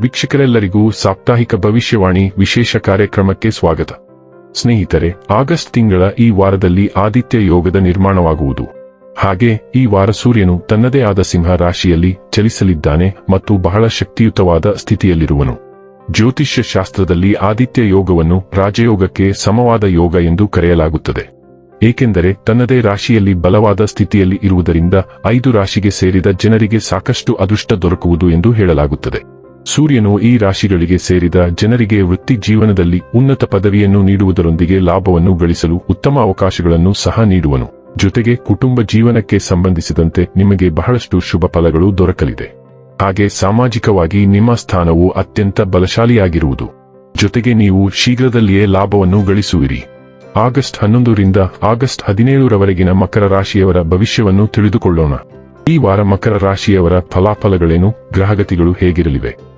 ವೀಕ್ಷಕರೆಲ್ಲರಿಗೂ ಸಾಪ್ತಾಹಿಕ ಭವಿಷ್ಯವಾಣಿ ವಿಶೇಷ ಕಾರ್ಯಕ್ರಮಕ್ಕೆ ಸ್ವಾಗತ. ಸ್ನೇಹಿತರೆ, ಆಗಸ್ಟ್ ತಿಂಗಳ ಈ ವಾರದಲ್ಲಿ ಆದಿತ್ಯ ಯೋಗದ ನಿರ್ಮಾಣವಾಗುವುದು. ಹಾಗೆ, ಈ ವಾರ ಸೂರ್ಯನು ತನ್ನದೇ ಆದ ಸಿಂಹ ರಾಶಿಯಲ್ಲಿ ಚಲಿಸಲಿದ್ದಾನೆ ಮತ್ತು ಬಹಳ ಶಕ್ತಿಯುತವಾದ ಸ್ಥಿತಿಯಲ್ಲಿರುವನು. ಜ್ಯೋತಿಷ್ಯ ಶಾಸ್ತ್ರದಲ್ಲಿ ಆದಿತ್ಯ ಯೋಗವನ್ನು ರಾಜಯೋಗಕ್ಕೆ ಸಮವಾದ ಯೋಗ ಎಂದು ಕರೆಯಲಾಗುತ್ತದೆ. ಏಕೆಂದರೆ, ತನ್ನದೇ ರಾಶಿಯಲ್ಲಿ ಬಲವಾದ ಸ್ಥಿತಿಯಲ್ಲಿ ಇರುವುದರಿಂದ ಐದು ರಾಶಿಗೆ ಸೇರಿದ ಜನರಿಗೆ ಸಾಕಷ್ಟು ಅದೃಷ್ಟ ದೊರಕುವುದು ಎಂದು ಹೇಳಲಾಗುತ್ತದೆ. ಸೂರ್ಯನು ಈ ರಾಶಿಗಳಿಗೆ ಸೇರಿದ ಜನರಿಗೆ ವೃತ್ತಿ ಜೀವನದಲ್ಲಿ ಉನ್ನತ ಪದವಿಯನ್ನು ನೀಡುವುದರೊಂದಿಗೆ ಲಾಭವನ್ನು ಗಳಿಸಲು ಉತ್ತಮ ಅವಕಾಶಗಳನ್ನು ಸಹ ನೀಡುವನು. ಜೊತೆಗೆ ಕುಟುಂಬ ಜೀವನಕ್ಕೆ ಸಂಬಂಧಿಸಿದಂತೆ ನಿಮಗೆ ಬಹಳಷ್ಟು ಶುಭ ಫಲಗಳು ದೊರಕಲಿದೆ. ಹಾಗೆ ಸಾಮಾಜಿಕವಾಗಿ ನಿಮ್ಮ ಸ್ಥಾನವು ಅತ್ಯಂತ ಬಲಶಾಲಿಯಾಗಿರುವುದು. ಜೊತೆಗೆ ನೀವು ಶೀಘ್ರದಲ್ಲಿಯೇ ಲಾಭವನ್ನು ಗಳಿಸುವಿರಿ. ಆಗಸ್ಟ್ ಹನ್ನೊಂದರಿಂದ ಆಗಸ್ಟ್ ಹದಿನೇಳರವರೆಗಿನ ಮಕರ ರಾಶಿಯವರ ಭವಿಷ್ಯವನ್ನು ತಿಳಿದುಕೊಳ್ಳೋಣ. ಈ ವಾರ ಮಕರ ರಾಶಿಯವರ ಫಲಾಫಲಗಳೇನು, ಗ್ರಹಗತಿಗಳು ಹೇಗಿರಲಿವೆ?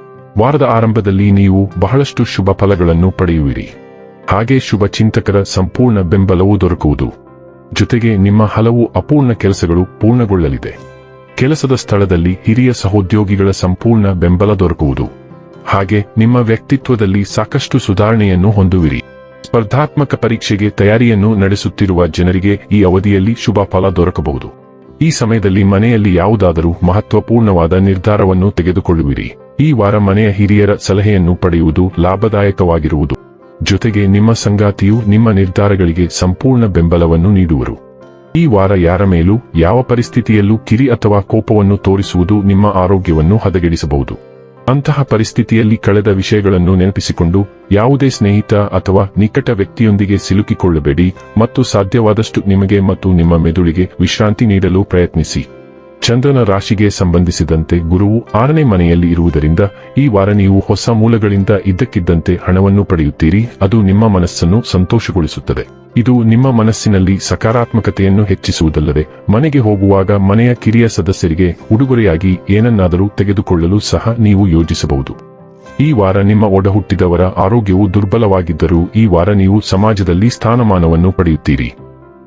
ವಾರದ ಆರಂಭದಲ್ಲಿ ನೀವು ಬಹಳಷ್ಟು ಶುಭ ಫಲಗಳನ್ನು ಪಡೆಯುವಿರಿ. ಹಾಗೆ ಶುಭ ಚಿಂತಕರ ಸಂಪೂರ್ಣ ಬೆಂಬಲವೂ ದೊರಕುವುದು. ಜೊತೆಗೆ ನಿಮ್ಮ ಹಲವು ಅಪೂರ್ಣ ಕೆಲಸಗಳು ಪೂರ್ಣಗೊಳ್ಳಲಿದೆ. ಕೆಲಸದ ಸ್ಥಳದಲ್ಲಿ ಹಿರಿಯ ಸಹೋದ್ಯೋಗಿಗಳ ಸಂಪೂರ್ಣ ಬೆಂಬಲ ದೊರಕುವುದು. ಹಾಗೆ ನಿಮ್ಮ ವ್ಯಕ್ತಿತ್ವದಲ್ಲಿ ಸಾಕಷ್ಟು ಸುಧಾರಣೆಯನ್ನು ಹೊಂದುವಿರಿ. ಸ್ಪರ್ಧಾತ್ಮಕ ಪರೀಕ್ಷೆಗೆ ತಯಾರಿಯನ್ನು ನಡೆಸುತ್ತಿರುವ ಜನರಿಗೆ ಈ ಅವಧಿಯಲ್ಲಿ ಶುಭ ಫಲ ದೊರಕಬಹುದು. ಈ ಸಮಯದಲ್ಲಿ ಮನೆಯಲ್ಲಿ ಯಾವುದಾದರೂ ಮಹತ್ವಪೂರ್ಣವಾದ ನಿರ್ಧಾರವನ್ನು ತೆಗೆದುಕೊಳ್ಳುವಿರಿ. ಈ ವಾರ ಮನೆಯ ಹಿರಿಯರ ಸಲಹೆಯನ್ನು ಪಡೆಯುವುದು ಲಾಭದಾಯಕವಾಗಿರುವುದು. ಜೊತೆಗೆ ನಿಮ್ಮ ಸಂಗಾತಿಯು ನಿಮ್ಮ ನಿರ್ಧಾರಗಳಿಗೆ ಸಂಪೂರ್ಣ ಬೆಂಬಲವನ್ನು ನೀಡುವರು. ಈ ವಾರ ಯಾರ ಮೇಲೂ ಯಾವ ಪರಿಸ್ಥಿತಿಯಲ್ಲೂ ಕಿರಿ ಅಥವಾ ಕೋಪವನ್ನು ತೋರಿಸುವುದು ನಿಮ್ಮ ಆರೋಗ್ಯವನ್ನು ಹದಗೆಡಿಸಬಹುದು. ಅಂತಹ ಪರಿಸ್ಥಿತಿಯಲ್ಲಿ ಕಳೆದ ವಿಷಯಗಳನ್ನು ನೆನಪಿಸಿಕೊಂಡು, ಯಾವುದೇ ಸ್ನೇಹಿತ ಅಥವಾ ನಿಕಟ ವ್ಯಕ್ತಿಯೊಂದಿಗೆ ಸಿಲುಕಿಕೊಳ್ಳಬೇಡಿ ಮತ್ತು ಸಾಧ್ಯವಾದಷ್ಟು ನಿಮಗೆ ಮತ್ತು ನಿಮ್ಮ ಮೆದುಳಿಗೆ ವಿಶ್ರಾಂತಿ ನೀಡಲು ಪ್ರಯತ್ನಿಸಿ. ಚಂದ್ರನ ರಾಶಿಗೆ ಸಂಬಂಧಿಸಿದಂತೆ ಗುರುವು ಆರನೇ ಮನೆಯಲ್ಲಿ ಇರುವುದರಿಂದ ಈ ವಾರ ನೀವು ಹೊಸ ಮೂಲಗಳಿಂದ ಇದ್ದಕ್ಕಿದ್ದಂತೆ ಹಣವನ್ನು ಪಡೆಯುತ್ತೀರಿ. ಅದು ನಿಮ್ಮ ಮನಸ್ಸನ್ನು ಸಂತೋಷಗೊಳಿಸುತ್ತದೆ. ಇದು ನಿಮ್ಮ ಮನಸ್ಸಿನಲ್ಲಿ ಸಕಾರಾತ್ಮಕತೆಯನ್ನು ಹೆಚ್ಚಿಸುವುದಲ್ಲದೆ ಮನೆಗೆ ಹೋಗುವಾಗ ಮನೆಯ ಕಿರಿಯ ಸದಸ್ಯರಿಗೆ ಉಡುಗೊರೆಯಾಗಿ ಏನನ್ನಾದರೂ ತೆಗೆದುಕೊಳ್ಳಲು ಸಹ ನೀವು ಯೋಜಿಸಬಹುದು. ಈ ವಾರ ನಿಮ್ಮ ಒಡಹುಟ್ಟಿದವರ ಆರೋಗ್ಯವು ದುರ್ಬಲವಾಗಿದ್ದರೂ ಈ ವಾರ ನೀವು ಸಮಾಜದಲ್ಲಿ ಸ್ಥಾನಮಾನವನ್ನು ಪಡೆಯುತ್ತೀರಿ.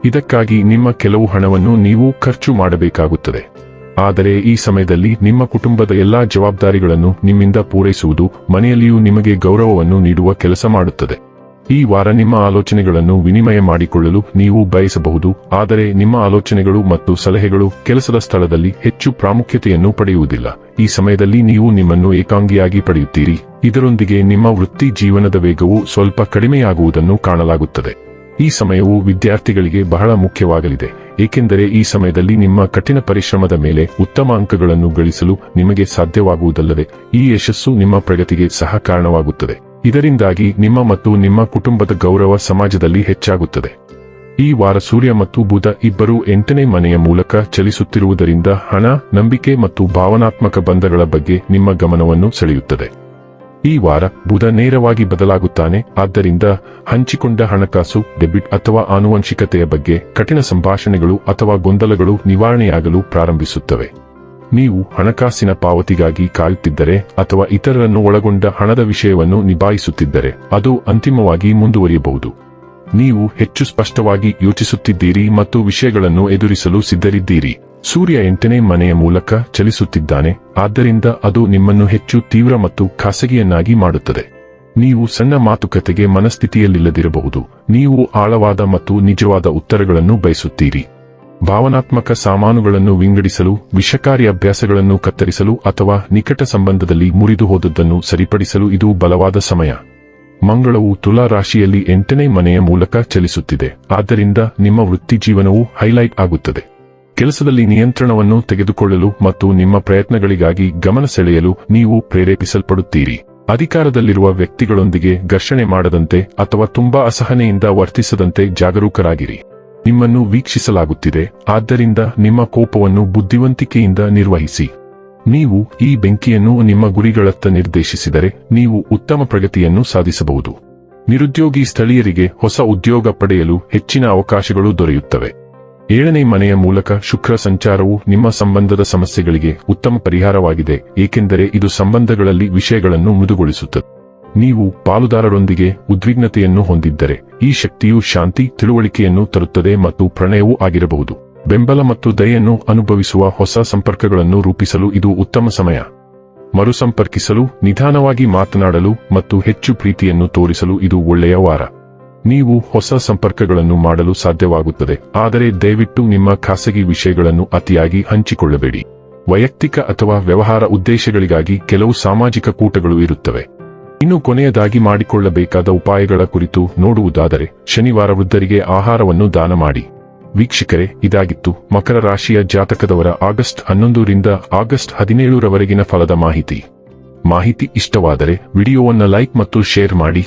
ಇದಕ್ಕಾಗಿ ನಿಮ್ಮ ಕೆಲವು ಹಣವನ್ನು ನೀವು ಖರ್ಚು ಮಾಡಬೇಕಾಗುತ್ತದೆ. ಆದರೆ ಈ ಸಮಯದಲ್ಲಿ ನಿಮ್ಮ ಕುಟುಂಬದ ಎಲ್ಲಾ ಜವಾಬ್ದಾರಿಗಳನ್ನು ನಿಮ್ಮಿಂದ ಪೂರೈಸುವುದು ಮನೆಯಲ್ಲಿಯೂ ನಿಮಗೆ ಗೌರವವನ್ನು ನೀಡುವ ಕೆಲಸ ಮಾಡುತ್ತದೆ. ಈ ವಾರ ನಿಮ್ಮ ಆಲೋಚನೆಗಳನ್ನು ವಿನಿಮಯ ಮಾಡಿಕೊಳ್ಳಲು ನೀವು ಬಯಸಬಹುದು, ಆದರೆ ನಿಮ್ಮ ಆಲೋಚನೆಗಳು ಮತ್ತು ಸಲಹೆಗಳು ಕೆಲಸದ ಸ್ಥಳದಲ್ಲಿ ಹೆಚ್ಚು ಪ್ರಾಮುಖ್ಯತೆಯನ್ನು ಪಡೆಯುವುದಿಲ್ಲ. ಈ ಸಮಯದಲ್ಲಿ ನೀವು ನಿಮ್ಮನ್ನು ಏಕಾಂಗಿಯಾಗಿ ಪಡೆಯುತ್ತೀರಿ. ಇದರೊಂದಿಗೆ ನಿಮ್ಮ ವೃತ್ತಿ ಜೀವನದ ವೇಗವು ಸ್ವಲ್ಪ ಕಡಿಮೆಯಾಗುವುದನ್ನು ಕಾಣಲಾಗುತ್ತದೆ. ಈ ಸಮಯವು ವಿದ್ಯಾರ್ಥಿಗಳಿಗೆ ಬಹಳ ಮುಖ್ಯವಾಗಲಿದೆ, ಏಕೆಂದರೆ ಈ ಸಮಯದಲ್ಲಿ ನಿಮ್ಮ ಕಠಿಣ ಪರಿಶ್ರಮದ ಮೇಲೆ ಉತ್ತಮ ಅಂಕಗಳನ್ನು ಗಳಿಸಲು ನಿಮಗೆ ಸಾಧ್ಯವಾಗುವುದಲ್ಲದೆ ಈ ಯಶಸ್ಸು ನಿಮ್ಮ ಪ್ರಗತಿಗೆ ಸಹ ಕಾರಣವಾಗುತ್ತದೆ. ಇದರಿಂದಾಗಿ ನಿಮ್ಮ ಮತ್ತು ನಿಮ್ಮ ಕುಟುಂಬದ ಗೌರವ ಸಮಾಜದಲ್ಲಿ ಹೆಚ್ಚಾಗುತ್ತದೆ. ಈ ವಾರ ಸೂರ್ಯ ಮತ್ತು ಬುಧ ಇಬ್ಬರೂ ಎಂಟನೇ ಮನೆಯ ಮೂಲಕ ಚಲಿಸುತ್ತಿರುವುದರಿಂದ ಹಣ, ನಂಬಿಕೆ ಮತ್ತು ಭಾವನಾತ್ಮಕ ಬಂಧಗಳ ಬಗ್ಗೆ ನಿಮ್ಮ ಗಮನವನ್ನು ಸೆಳೆಯುತ್ತದೆ. ಈ ವಾರ ಬುಧ ನೇರವಾಗಿ ಬದಲಾಗುತ್ತಾನೆ. ಆದ್ದರಿಂದ ಹಂಚಿಕೊಂಡ ಹಣಕಾಸು, ಡೆಬಿಟ್ ಅಥವಾ ಆನುವಂಶಿಕತೆಯ ಬಗ್ಗೆ ಕಠಿಣ ಸಂಭಾಷಣೆಗಳು ಅಥವಾ ಗೊಂದಲಗಳು ನಿವಾರಣೆಯಾಗಲು ಪ್ರಾರಂಭಿಸುತ್ತವೆ. ನೀವು ಹಣಕಾಸಿನ ಪಾವತಿಗಾಗಿ ಕಾಯುತ್ತಿದ್ದರೆ ಅಥವಾ ಇತರರನ್ನು ಒಳಗೊಂಡ ಹಣದ ವಿಷಯವನ್ನು ನಿಭಾಯಿಸುತ್ತಿದ್ದರೆ ಅದು ಅಂತಿಮವಾಗಿ ಮುಂದುವರಿಯಬಹುದು. ನೀವು ಹೆಚ್ಚು ಸ್ಪಷ್ಟವಾಗಿ ಯೋಚಿಸುತ್ತಿದ್ದೀರಿ ಮತ್ತು ವಿಷಯಗಳನ್ನು ಎದುರಿಸಲು ಸಿದ್ಧರಿದ್ದೀರಿ. ಸೂರ್ಯ ಎಂಟನೇ ಮನೆಯ ಮೂಲಕ ಚಲಿಸುತ್ತಿದ್ದಾನೆ, ಆದ್ದರಿಂದ ಅದು ನಿಮ್ಮನ್ನು ಹೆಚ್ಚು ತೀವ್ರ ಮತ್ತು ಖಾಸಗಿಯನ್ನಾಗಿ ಮಾಡುತ್ತದೆ. ನೀವು ಸಣ್ಣ ಮಾತುಕತೆಗೆ ಮನಸ್ಥಿತಿಯಲ್ಲಿಲ್ಲದಿರಬಹುದು, ನೀವು ಆಳವಾದ ಮತ್ತು ನಿಜವಾದ ಉತ್ತರಗಳನ್ನು ಬಯಸುತ್ತೀರಿ. ಭಾವನಾತ್ಮಕ ಸಾಮಾನುಗಳನ್ನು ವಿಂಗಡಿಸಲು, ವಿಷಕಾರಿ ಅಭ್ಯಾಸಗಳನ್ನು ಕತ್ತರಿಸಲು ಅಥವಾ ನಿಕಟ ಸಂಬಂಧದಲ್ಲಿ ಮುರಿದು ಹೋದದ್ದನ್ನು ಸರಿಪಡಿಸಲು ಇದು ಬಲವಾದ ಸಮಯ. ಮಂಗಳವು ತುಲಾ ರಾಶಿಯಲ್ಲಿ ಎಂಟನೇ ಮನೆಯ ಮೂಲಕ ಚಲಿಸುತ್ತಿದೆ, ಆದ್ದರಿಂದ ನಿಮ್ಮ ವೃತ್ತಿ ಜೀವನವು ಹೈಲೈಟ್ ಆಗುತ್ತದೆ. ಕೆಲಸದಲ್ಲಿ ನಿಯಂತ್ರಣವನ್ನು ತೆಗೆದುಕೊಳ್ಳಲು ಮತ್ತು ನಿಮ್ಮ ಪ್ರಯತ್ನಗಳಿಗಾಗಿ ಗಮನ ಸೆಳೆಯಲು ನೀವು ಪ್ರೇರೇಪಿಸಲ್ಪಡುತ್ತೀರಿ. ಅಧಿಕಾರದಲ್ಲಿರುವ ವ್ಯಕ್ತಿಗಳೊಂದಿಗೆ ಘರ್ಷಣೆ ಮಾಡದಂತೆ ಅಥವಾ ತುಂಬಾ ಅಸಹನೆಯಿಂದ ವರ್ತಿಸದಂತೆ ಜಾಗರೂಕರಾಗಿರಿ. ನಿಮ್ಮನ್ನು ವೀಕ್ಷಿಸಲಾಗುತ್ತಿದೆ, ಆದ್ದರಿಂದ ನಿಮ್ಮ ಕೋಪವನ್ನು ಬುದ್ಧಿವಂತಿಕೆಯಿಂದ ನಿರ್ವಹಿಸಿ. ನೀವು ಈ ಬೆಂಕಿಯನ್ನು ನಿಮ್ಮ ಗುರಿಗಳತ್ತ ನಿರ್ದೇಶಿಸಿದರೆ ನೀವು ಉತ್ತಮ ಪ್ರಗತಿಯನ್ನು ಸಾಧಿಸಬಹುದು. ನಿರುದ್ಯೋಗಿ ಸ್ಥಳೀಯರಿಗೆ ಹೊಸ ಉದ್ಯೋಗ ಪಡೆಯಲು ಹೆಚ್ಚಿನ ಅವಕಾಶಗಳು ದೊರೆಯುತ್ತವೆ. ಏಳನೇ ಮನೆಯ ಮೂಲಕ ಶುಕ್ರ ಸಂಚಾರವು ನಿಮ್ಮ ಸಂಬಂಧದ ಸಮಸ್ಯೆಗಳಿಗೆ ಉತ್ತಮ ಪರಿಹಾರವಾಗಿದೆ, ಏಕೆಂದರೆ ಇದು ಸಂಬಂಧಗಳಲ್ಲಿ ವಿಷಯಗಳನ್ನು ಮೃದುಗೊಳಿಸುತ್ತದೆ. ನೀವು ಪಾಲುದಾರರೊಂದಿಗೆ ಉದ್ವಿಗ್ನತೆಯನ್ನು ಹೊಂದಿದ್ದರೆ, ಈ ಶಕ್ತಿಯು ಶಾಂತಿ, ತಿಳುವಳಿಕೆಯನ್ನು ತರುತ್ತದೆ ಮತ್ತು ಪ್ರಣಯವೂ ಆಗಿರಬಹುದು. ಬೆಂಬಲ ಮತ್ತು ದಯೆಯನ್ನು ಅನುಭವಿಸುವ ಹೊಸ ಸಂಪರ್ಕಗಳನ್ನು ರೂಪಿಸಲು ಇದು ಉತ್ತಮ ಸಮಯ. ಮರುಸಂಪರ್ಕಿಸಲು, ನಿಧಾನವಾಗಿ ಮಾತನಾಡಲು ಮತ್ತು ಹೆಚ್ಚು ಪ್ರೀತಿಯನ್ನು ತೋರಿಸಲು ಇದು ಒಳ್ಳೆಯ ವಾರ. ನೀವು ಹೊಸ ಸಂಪರ್ಕಗಳನ್ನು ಮಾಡಲು ಸಾಧ್ಯವಾಗುತ್ತದೆ. ಆದರೆ ದಯವಿಟ್ಟು ನಿಮ್ಮ ಖಾಸಗಿ ವಿಷಯಗಳನ್ನು ಅತಿಯಾಗಿ ಹಂಚಿಕೊಳ್ಳಬೇಡಿ. ವೈಯಕ್ತಿಕ ಅಥವಾ ವ್ಯವಹಾರ ಉದ್ದೇಶಗಳಿಗಾಗಿ ಕೆಲವು ಸಾಮಾಜಿಕ ಕೂಟಗಳು ಇರುತ್ತವೆ. ಇನ್ನು ಕೊನೆಯದಾಗಿ ಮಾಡಿಕೊಳ್ಳಬೇಕಾದ ಉಪಾಯಗಳ ಕುರಿತು ನೋಡುವುದಾದರೆ, ಶನಿವಾರ ವೃದ್ಧರಿಗೆ ಆಹಾರವನ್ನು ದಾನ ಮಾಡಿ. ವೀಕ್ಷಕರೇ, ಇದಾಗಿತ್ತು ಮಕರ ರಾಶಿಯ ಜಾತಕದವರ ಆಗಸ್ಟ್ ಹನ್ನೊಂದರಿಂದ ಆಗಸ್ಟ್ ಹದಿನೇಳರವರೆಗಿನ ಫಲದ ಮಾಹಿತಿ. ಮಾಹಿತಿ ಇಷ್ಟವಾದರೆ ವಿಡಿಯೋವನ್ನು ಲೈಕ್ ಮತ್ತು ಶೇರ್ ಮಾಡಿ.